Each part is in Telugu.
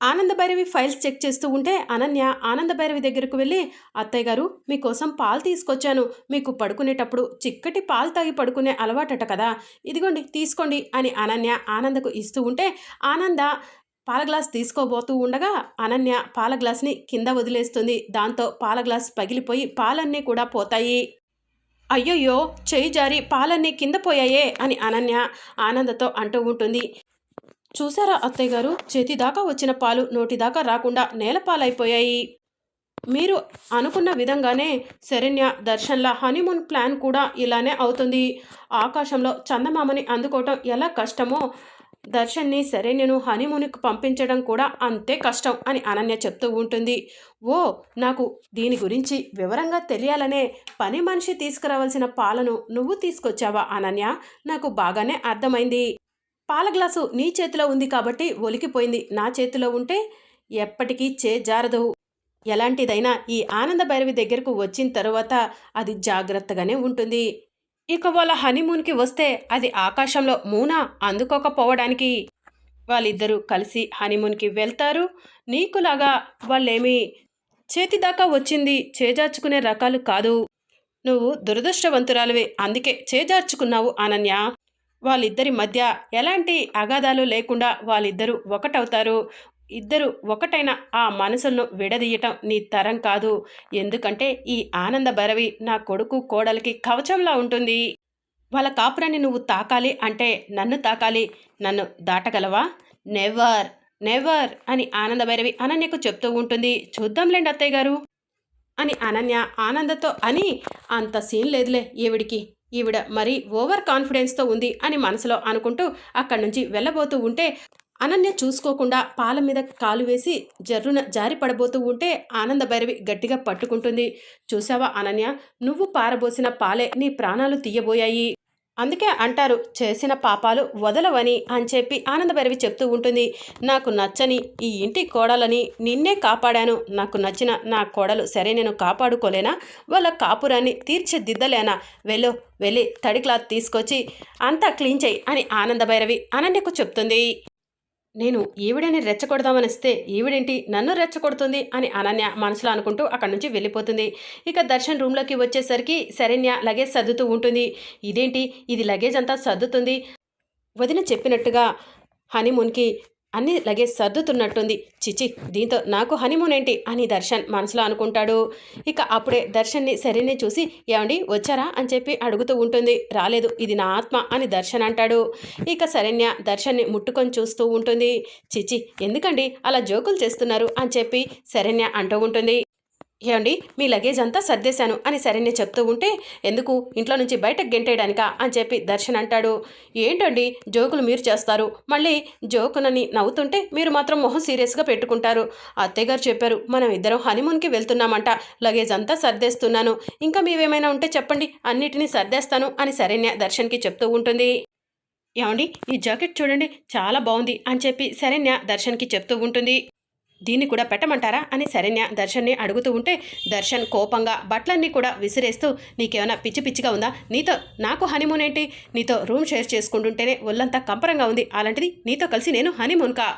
ఆనందభైరవి ఫైల్స్ చెక్ చేస్తూ ఉంటే అనన్య ఆనందభైరవి దగ్గరకు వెళ్ళి అత్తయ్య గారు మీకోసం పాలు తీసుకొచ్చాను. మీకు పడుకునేటప్పుడు చిక్కటి పాలు తాగి పడుకునే అలవాటట కదా. ఇదిగోండి తీసుకోండి అని అనన్య ఆనందకు ఇస్తూ ఉంటే ఆనంద పాల గ్లాస్ తీసుకోబోతూ ఉండగా అనన్య పాల గ్లాస్ని కింద వదిలేస్తుంది. దాంతో పాల గ్లాస్ పగిలిపోయి పాలన్నీ కూడా పోతాయి. అయ్యయ్యో చెయ్యి జారి పాలన్నీ కింద పోయాయే అని అనన్య ఆనందతో అంటూ ఉంటుంది. చూసారా అత్తయ్య గారు? చేతి దాకా వచ్చిన పాలు నోటి దాకా రాకుండా నేలపాలైపోయాయి. మీరు అనుకున్న విధంగానే శరణ్య దర్శన్ల హనీమూన్ ప్లాన్ కూడా ఇలానే అవుతుంది. ఆకాశంలో చందమామని అందుకోవటం ఎలా కష్టమో దర్శన్ని శరణ్యను హనీమూన్కి పంపించడం కూడా అంతే కష్టం అని అనన్య చెప్తూ ఉంటుంది. ఓ నాకు దీని గురించి వివరంగా తెలియాలనే పని మనిషి తీసుకురావాల్సిన పాలను నువ్వు తీసుకొచ్చావా అనన్య? నాకు బాగానే అర్థమైంది. పాల గ్లాసు నీ చేతిలో ఉంది కాబట్టి ఒలికిపోయింది. నా చేతిలో ఉంటే ఎప్పటికీ చే జారదు. ఎలాంటిదైనా ఈ ఆనంద భైరవి దగ్గరకు వచ్చిన తరువాత అది జాగ్రత్తగానే ఉంటుంది. ఇక వాళ్ళ హనీమూన్కి వస్తే అది ఆకాశంలో మూన అందుకోకపోవడానికి. వాళ్ళిద్దరూ కలిసి హనీమూన్కి వెళ్తారు. నీకులాగా వాళ్ళేమి చేతిదాకా వచ్చింది చేజార్చుకునే రకాలు కాదు. నువ్వు దురదృష్టవంతురాలువే అందుకే చేజార్చుకున్నావు అనన్య. వాళ్ళిద్దరి మధ్య ఎలాంటి అగాధాలు లేకుండా వాళ్ళిద్దరూ ఒకటవుతారు. ఇద్దరు ఒకటైన ఆ మనసులను విడదీయటం నీ తరం కాదు. ఎందుకంటే ఈ ఆనంద భరవి నా కొడుకు కోడలికి కవచంలా ఉంటుంది. వాళ్ళ కాపురాన్ని నువ్వు తాకాలి అంటే నన్ను తాకాలి. నన్ను దాటగలవా? నెవర్ నెవర్ అని ఆనంద భైరవి అనన్యకు చెప్తూ ఉంటుంది. చూద్దాంలేండి అత్తయ్య గారు అని అనన్య ఆనందతో అని అంత సీన్ లేదులే ఈవిడికి. ఈవిడ మరీ ఓవర్ కాన్ఫిడెన్స్తో ఉంది అని మనసులో అనుకుంటూ అక్కడి నుంచి వెళ్ళబోతూ ఉంటే అనన్య చూసుకోకుండా పాల మీద కాలు వేసి జర్రున జారి పడబోతూ ఉంటే ఆనంద భైరవి గట్టిగా పట్టుకుంటుంది. చూసావా అనన్య? నువ్వు పారబోసిన పాలే నీ ప్రాణాలు తీయబోయాయి. అందుకే అంటారు చేసిన పాపాలు వదలవని అని చెప్పి ఆనందభైరవి చెప్తూ ఉంటుంది. నాకు నచ్చని ఈ ఇంటి కోడలని నిన్నే కాపాడాను. నాకు నచ్చిన నా కోడలు సరే నేను కాపాడుకోలేనా? వాళ్ళ కాపురాన్ని తీర్చిదిద్దలేనా? వెళ్ళు వెళ్ళి తడి క్లాత్ తీసుకొచ్చి అంతా క్లీన్ చేయి అని ఆనందభైరవి అనన్యకు చెప్తుంది. నేను ఈవిడని రెచ్చగొడదామనిస్తే ఈవిడేంటి నన్ను రెచ్చగొడుతుంది అని అనన్య మనసులో అనుకుంటూ అక్కడి నుంచి వెళ్ళిపోతుంది. ఇక దర్శన్ రూమ్లోకి వచ్చేసరికి శరణ్య లగేజ్ సర్దుతూ ఉంటుంది. ఇదేంటి? ఇది లగేజ్ అంతా సర్దుతుంది. వదిన చెప్పినట్టుగా హనీమూన్కి అన్ని లగేజ్ సర్దుతున్నట్టుంది. చిచి దీంతో నాకు హనీమూన్ ఏంటి? అని దర్శన్ మనసులో అనుకుంటాడు. ఇక అప్పుడే దర్శన్ని శరీర్ని చూసి ఏమండి వచ్చారా? అని చెప్పి అడుగుతూ ఉంటుంది. రాలేదు ఇది నా ఆత్మ అని దర్శన్ అంటాడు. ఇక శరణ్య దర్శన్ని ముట్టుకొని చూస్తూ ఉంటుంది. చిచి ఎందుకండి అలా జోకులు చేస్తున్నారు? అని చెప్పి శరణ్య అంటూ ఉంటుంది. ఏమండి మీ లగేజ్ అంతా సర్దేశాను అని సరేనే చెప్తూ ఉంటే ఎందుకు? ఇంట్లో నుంచి బయటకు గెంటేయడానికా? అని చెప్పి దర్శన్ అంటాడు. ఏంటండి జోకులు మీరు చేస్తారు? మళ్ళీ జోకునని నవ్వుతుంటే మీరు మాత్రం మొహం సీరియస్గా పెట్టుకుంటారు. అత్తయ్య గారు చెప్పారు మనం ఇద్దరం హనీమూన్కి వెళ్తున్నామంట. లగేజ్ అంతా సర్దేస్తున్నాను. ఇంకా మీవేమైనా ఉంటే చెప్పండి అన్నిటినీ సర్దేస్తాను అని సరేనే దర్శన్కి చెప్తూ ఉంటుంది. ఏమండి ఈ జాకెట్ చూడండి చాలా బాగుంది అని చెప్పి శరణ్య దర్శన్కి చెప్తూ ఉంటుంది. దీన్ని కూడా పెట్టమంటారా అని శరణ్య దర్శన్ని అడుగుతూ ఉంటే దర్శన్ కోపంగా బట్టలన్నీ కూడా విసిరేస్తూ నీకేమైనా పిచ్చి పిచ్చిగా ఉందా? నీతో నాకు హనీమూన్ ఏంటి? నీతో రూమ్ షేర్ చేసుకుంటుంటేనే ఒళ్ళంతా కంపరంగా ఉంది. అలాంటిది నీతో కలిసి నేను హనీమూన్కా?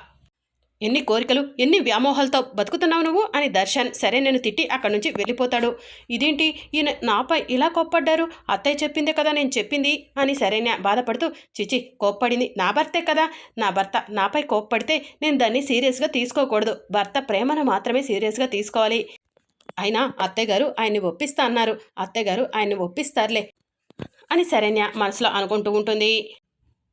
ఎన్ని కోరికలు ఎన్ని వ్యామోహాలతో బతుకుతున్నావు నువ్వు? అని దర్శన్ సరే నేను తిట్టి అక్కడి నుంచి వెళ్ళిపోతాడు. ఇదేంటి? ఈయన నాపై ఇలా కోప్పడ్డారు? అత్తయ్య చెప్పిందే కదా నేను చెప్పింది? అని సరైన బాధపడుతూ చిచి కోప్పడింది. నా భర్తే కదా? నా భర్త నాపై కోప్పడితే నేను దాన్ని సీరియస్గా తీసుకోకూడదు. భర్త ప్రేమను మాత్రమే సీరియస్గా తీసుకోవాలి. అయినా అత్తయ్య గారు ఆయన్ని ఒప్పిస్తా అన్నారు. అత్తయ్య గారు ఆయన్ని ఒప్పిస్తారులే అని శరణ్య మనసులో అనుకుంటూ ఉంటుంది.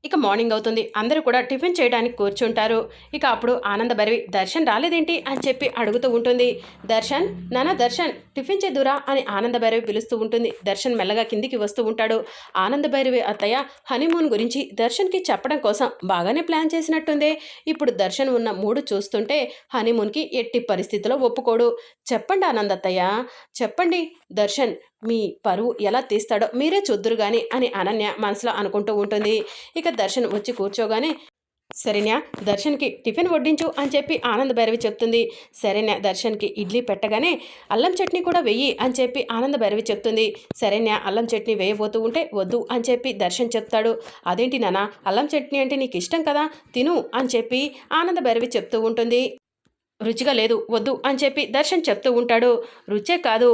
ఇక మార్నింగ్ అవుతుంది. అందరూ కూడా టిఫిన్ చేయడానికి కూర్చుంటారు. ఇక అప్పుడు ఆనంద భైరవి దర్శన్ రాలేదేంటి? అని చెప్పి అడుగుతూ ఉంటుంది. దర్శన్ నానా దర్శన్ టిఫిన్ చేదురా? అని ఆనంద భైరవి పిలుస్తూ ఉంటుంది. దర్శన్ మెల్లగా కిందికి వస్తూ ఉంటాడు. ఆనంద భైరవి అత్తయ్య హనీమూన్ గురించి దర్శన్కి చెప్పడం కోసం బాగానే ప్లాన్ చేసినట్టుందే. ఇప్పుడు దర్శన్ ఉన్న మూడు చూస్తుంటే హనీమూన్కి ఎట్టి పరిస్థితిలో ఒప్పుకోడు. చెప్పండి ఆనంద్ అత్తయ్య చెప్పండి. దర్శన్ మీ పరువు ఎలా తీస్తాడో మీరే చూద్దురు కానీ అని అనన్య మనసులో అనుకుంటూ ఉంటుంది. ఇక దర్శన్ వచ్చి కూర్చోగానే సరేనా దర్శన్కి టిఫిన్ వడ్డించు అని చెప్పి ఆనంద్ భైరవి చెప్తుంది. సరేనా దర్శన్కి ఇడ్లీ పెట్టగానే అల్లం చట్నీ కూడా వెయ్యి అని చెప్పి ఆనంద భైరవి చెప్తుంది. సరేనా అల్లం చట్నీ వేయబోతూ ఉంటే వద్దు అని చెప్పి దర్శన్ చెప్తాడు. అదేంటి నాన్న అల్లం చట్నీ అంటే నీకు ఇష్టం కదా తిను అని చెప్పి ఆనంద భైరవి చెప్తూ ఉంటుంది. రుచిగా లేదు వద్దు అని చెప్పి దర్శన్ చెప్తూ ఉంటాడు. రుచే కాదు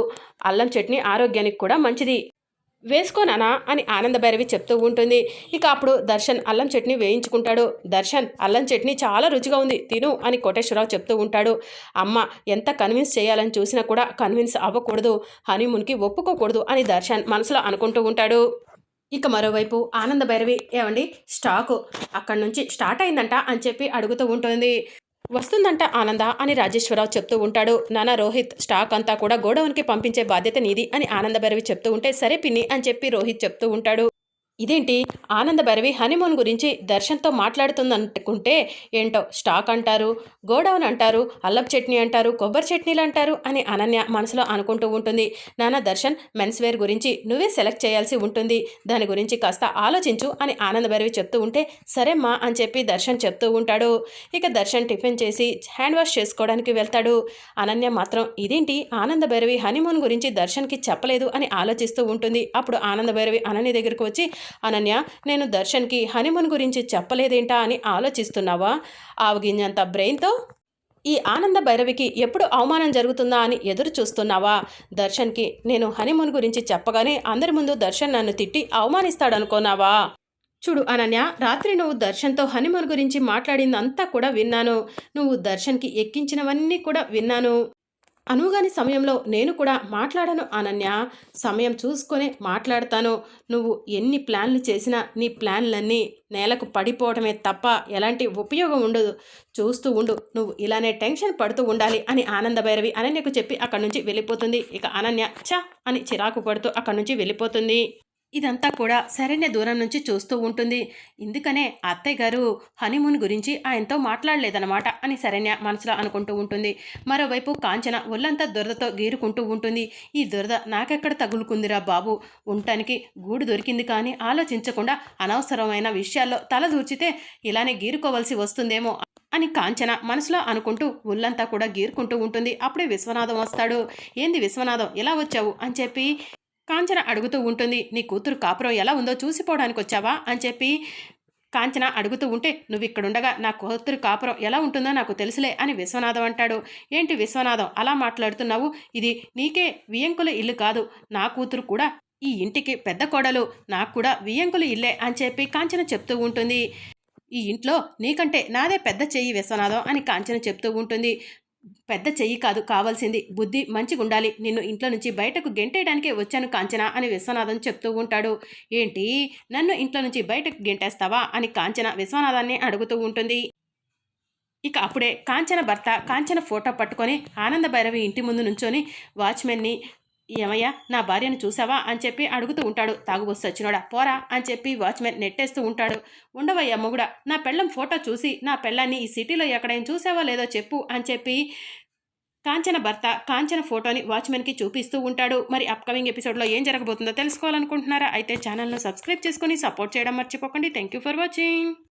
అల్లం చట్నీ ఆరోగ్యానికి కూడా మంచిది. వేసుకోనానా అని ఆనందభైరవి చెప్తూ ఉంటుంది. ఇక అప్పుడు దర్శన్ అల్లం చట్నీ వేయించుకుంటాడు. దర్శన్ అల్లం చట్నీ చాలా రుచిగా ఉంది తిను అని కోటేశ్వరరావు చెప్తూ ఉంటాడు. అమ్మ ఎంత కన్విన్స్ చేయాలని చూసినా కూడా కన్విన్స్ అవ్వకూడదు హనీమూన్కి ఒప్పుకోకూడదు అని దర్శన్ మనసులో అనుకుంటూ ఉంటాడు. ఇక మరోవైపు ఆనందభైరవి ఏమండి స్టాకు అక్కడి నుంచి స్టార్ట్ అయిందంట అని చెప్పి అడుగుతూ ఉంటుంది. వస్తుందంట ఆనంద అని రాజేశ్వరరావు చెప్తూ ఉంటాడు. నానా రోహిత్ స్టాక్ అంతా కూడా గోడౌన్కి పంపించే బాధ్యత నీది అని ఆనంద భైరవి చెప్తూ ఉంటే సరే పిన్ని అని చెప్పి రోహిత్ చెప్తూ ఉంటాడు. ఇదేంటి? ఆనంద భైరవి హనీమూన్ గురించి దర్శన్తో మాట్లాడుతుందనుకుంటే ఏంటో స్టాక్ అంటారు గోడౌన్ అంటారు అల్లపు చట్నీ అంటారు కొబ్బరి చట్నీలు అంటారు అని అనన్య మనసులో అనుకుంటూ ఉంటుంది. నాన్న దర్శన్ మెన్స్ వేర్ గురించి నువ్వే సెలెక్ట్ చేయాల్సి ఉంటుంది. దాని గురించి కాస్త ఆలోచించు అని ఆనంద భైరవి చెప్తూ ఉంటే సరేమ్మా అని చెప్పి దర్శన్ చెప్తూ ఉంటాడు. ఇక దర్శన్ టిఫిన్ చేసి హ్యాండ్ వాష్ చేసుకోవడానికి వెళ్తాడు. అనన్య మాత్రం ఇదేంటి? ఆనంద భైరవి హనీమూన్ గురించి దర్శన్కి చెప్పలేదు అని ఆలోచిస్తూ ఉంటుంది. అప్పుడు ఆనంద భైరవి అనన్య దగ్గరకు వచ్చి అనన్య నేను దర్శన్కి హనీమూన్ గురించి చెప్పలేదేంటా అని ఆలోచిస్తున్నావా? ఆవగింజంత బ్రెయిన్తో? ఈ ఆనంద భైరవికి ఎప్పుడు అవమానం జరుగుతుందా అని ఎదురు చూస్తున్నావా? దర్శన్కి నేను హనీమూన్ గురించి చెప్పగానే అందరి ముందు దర్శన్ నన్ను తిట్టి అవమానిస్తాడనుకోనావా చూడు అనన్య రాత్రి నువ్వు దర్శన్తో హనీమూన్ గురించి మాట్లాడిందంతా కూడా విన్నాను. నువ్వు దర్శన్కి ఎక్కించినవన్నీ కూడా విన్నాను. అనువుగాని సమయంలో నేను కూడా మాట్లాడను అనన్య. సమయం చూసుకొని మాట్లాడతాను. నువ్వు ఎన్ని ప్లాన్లు చేసినా నీ ప్లాన్లన్నీ నేలకు పడిపోవడమే తప్ప ఎలాంటి ఉపయోగం ఉండదు. చూస్తూ ఉండు నువ్వు ఇలానే టెన్షన్ పడుతూ ఉండాలి అని ఆనంద భైరవి అనన్యకు చెప్పి అక్కడి నుంచి వెళ్ళిపోతుంది. ఇక అనన్య చ అని చిరాకు పడుతూ అక్కడి నుంచి వెళ్ళిపోతుంది. ఇదంతా కూడా సరైన దూరం నుంచి చూస్తూ ఉంటుంది. ఇందుకనే అత్తయ్య గారు హనీమూన్ గురించి ఆయనతో మాట్లాడలేదన్నమాట అని శరణ్య మనసులో అనుకుంటూ ఉంటుంది. మరోవైపు కాంచన ఒళ్ళంతా దురదతో గీరుకుంటూ ఉంటుంది. ఈ దురద నాకెక్కడ తగులుకుందిరా బాబు? ఉండటానికి గూడు దొరికింది కానీ ఆలోచించకుండా అనవసరమైన విషయాల్లో తల దూర్చితే ఇలానే గీరుకోవలసి వస్తుందేమో అని కాంచన మనసులో అనుకుంటూ ఒళ్ళంతా కూడా గీరుకుంటూ ఉంటుంది. అప్పుడే విశ్వనాథం వస్తాడు. ఏంది విశ్వనాథం? ఎలా వచ్చావు? అని చెప్పి కాంచన అడుగుతూ ఉంటుంది నీ కూతురు కాపురం ఎలా ఉందో చూసిపోవడానికి వచ్చావా? అని చెప్పి కాంచన అడుగుతూ ఉంటే నువ్వు ఇక్కడుండగా నా కూతురు కాపురం ఎలా ఉంటుందో నాకు తెలుసులే అని విశ్వనాథం అంటాడు. ఏంటి విశ్వనాథం అలా మాట్లాడుతున్నావు? ఇది నీకే వియంకుల ఇల్లు కాదు నా కూతురు కూడా ఈ ఇంటికి పెద్ద కోడలు నాకు కూడా వియంకుల ఇల్లే అని చెప్పి కాంచన చెప్తూ ఉంటుంది. ఈ ఇంట్లో నీకంటే నాదే పెద్ద చెయ్యి విశ్వనాథం అని కాంచన చెప్తూ ఉంటుంది. పెద్ద చెయ్యి కాదు కావాల్సింది. బుద్ధి మంచిగా ఉండాలి నిన్ను ఇంట్లో నుంచి బయటకు గెంటేయడానికే వచ్చాను కాంచన అని విశ్వనాథం చెప్తూ ఉంటాడు. ఏంటి? నన్ను ఇంట్లో నుంచి బయటకు గెంటేస్తావా అని కాంచన విశ్వనాథాన్ని అడుగుతూ ఉంటుంది. ఇక అప్పుడే కాంచన భర్త కాంచన ఫోటో పట్టుకొని ఆనంద భైరవి ఇంటి ముందు నుంచొని వాచ్మెన్ని ఏమయ్యా నా భార్యను చూసావా అని చెప్పి అడుగుతూ ఉంటాడు. తాగుబోసి వచ్చినోడా పోరా అని చెప్పి వాచ్మెన్ నెట్టేస్తూ ఉంటాడు. ఉండవయ్యా మొగుడా నా పెళ్ళం ఫోటో చూసి నా పెళ్ళాన్ని ఈ సిటీలో ఎక్కడైనా చూసావా లేదో చెప్పు అని చెప్పి కాంచన భర్త కాంచన ఫోటోని వాచ్మెన్కి చూపిస్తూ ఉంటాడు. మరి అప్కమింగ్ ఎపిసోడ్లో ఏం జరగబోతుందో తెలుసుకోవాలనుకుంటున్నారా? అయితే ఛానల్ను సబ్స్క్రైబ్ చేసుకొని సపోర్ట్ చేయడం మర్చిపోకండి. Thank you for watching.